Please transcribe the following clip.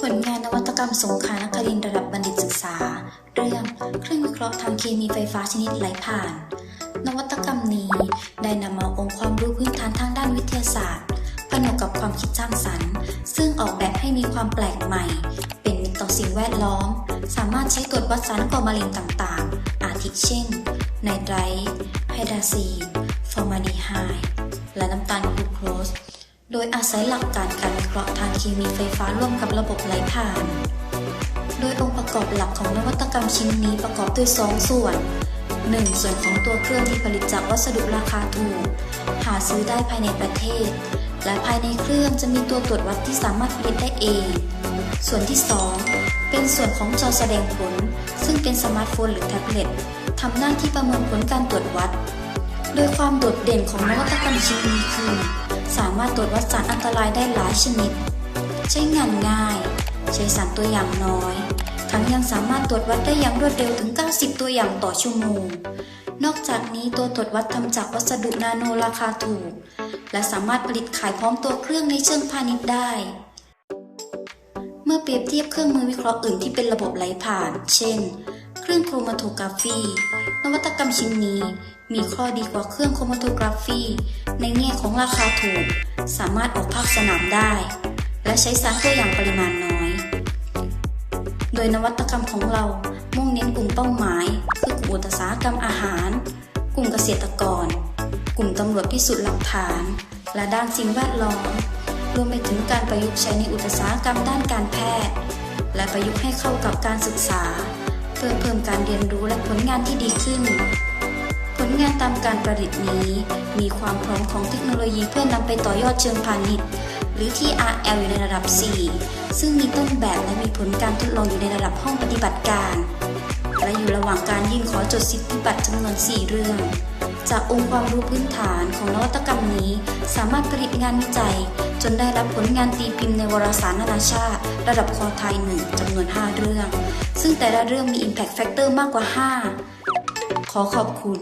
ผลงานนวัตกรรมสงขานครินทร์ระดับบัณฑิตศึกษา เรื่องเครื่องวิเคราะห์ทางเคมีไฟฟ้าชนิดไหลผ่าน นวัตกรรมนี้ได้นำเอาองค์ความรู้พื้นฐานทางด้านวิทยาศาสตร์ผนวกกับความคิดสร้างสรรค์ ซึ่งออกแบบให้มีความแปลกใหม่ เป็นมิตรต่อสิ่งแวดล้อม สามารถใช้ตรวจวัดสารก่อมะเร็งต่างๆ อาทิเช่น ไนไตรท์ไฮดราซีน ฟอร์มาลดีไฮด์และน้ำตาลกลูโคส โดยอาศัยหลักการการวิเคราะห์ทางเคมีไฟฟ้าร่วมกับระบบไหลผ่าน โดยองค์ประกอบหลักของนวัตกรรมชิ้นนี้ประกอบด้วยสองส่วน 1. ส่วนของตัวเครื่องที่ผลิตจากวัสดุราคาถูก หาซื้อได้ภายในประเทศ และภายในเครื่องจะมีตัวตรวจวัดที่สามารถผลิตได้เอง ส่วนที่ 2 เป็นส่วนของจอแสดงผล ซึ่งเป็นสมาร์ทโฟนหรือแท็บเล็ตทำหน้าที่ประเมินผลการตรวจวัด โดยความโดดเด่นของนวัตกรรมชิ้นนี้คือ สามารถตรวจวัดสารอันตรายได้หลายชนิด ใช้งานง่าย ใช้สารตัวอย่างน้อย ทั้งยังสามารถตรวจวัดได้อย่างรวดเร็วถึง 90 ตัวอย่างต่อชั่วโมง นอกจากนี้ตัวตรวจวัดทำจากวัสดุนาโนราคาถูก และสามารถผลิตขายพร้อมตัวเครื่องในเชิงพาณิชย์ได้ เมื่อเปรียบเทียบเครื่องมือวิเคราะห์อื่นที่เป็นระบบไหลผ่าน เช่น ครื่องโครมาโทกราฟี นวัตกรรมชิ้นนี้ มีข้อดีกว่าเครื่องโครมาโทกราฟี ในแง่ของราคาถูก สามารถออกภาคสนามได้ และใช้สารตัวอย่างปริมาณน้อย โดยนวัตกรรมของเรามุ่งเน้นกลุ่มเป้าหมาย คือกลุ่มอุตสาหกรรมอาหาร กลุ่มเกษตรกร กลุ่มตำรวจพิสูจน์หลักฐาน และด้านสิ่งแวดล้อม รวมไปถึงการประยุกต์ใช้ในอุตสาหกรรมด้านการแพทย์ และประยุกต์ให้เข้ากับการศึกษา เพื่อเพิ่มการเรียนรู้และผลงานที่ดีขึ้น ผลงานตามการประดิษฐ์นี้ มีความพร้อมของเทคโนโลยีเพื่อนำไปต่อยอดเชิงพาณิชย์ หรือ TRL อยู่ในระดับ 4 ซึ่งมีต้นแบบและมีผลการทดลองอยู่ในระดับห้องปฏิบัติการ และอยู่ระหว่างการยื่นขอจดสิทธิบัตรจำนวน 4 เรื่อง จากองค์ความรู้พื้นฐานของนวัตกรรมนี้ สามารถผลิตงานวิจัย จนได้รับผลงานตีพิมพ์ในวารสารนานาชาติ ระดับคอไทย1จำนวน 5 เรื่อง ซึ่งแต่ละเรื่องมี Impact Factor มากกว่า 5 ขอขอบคุณ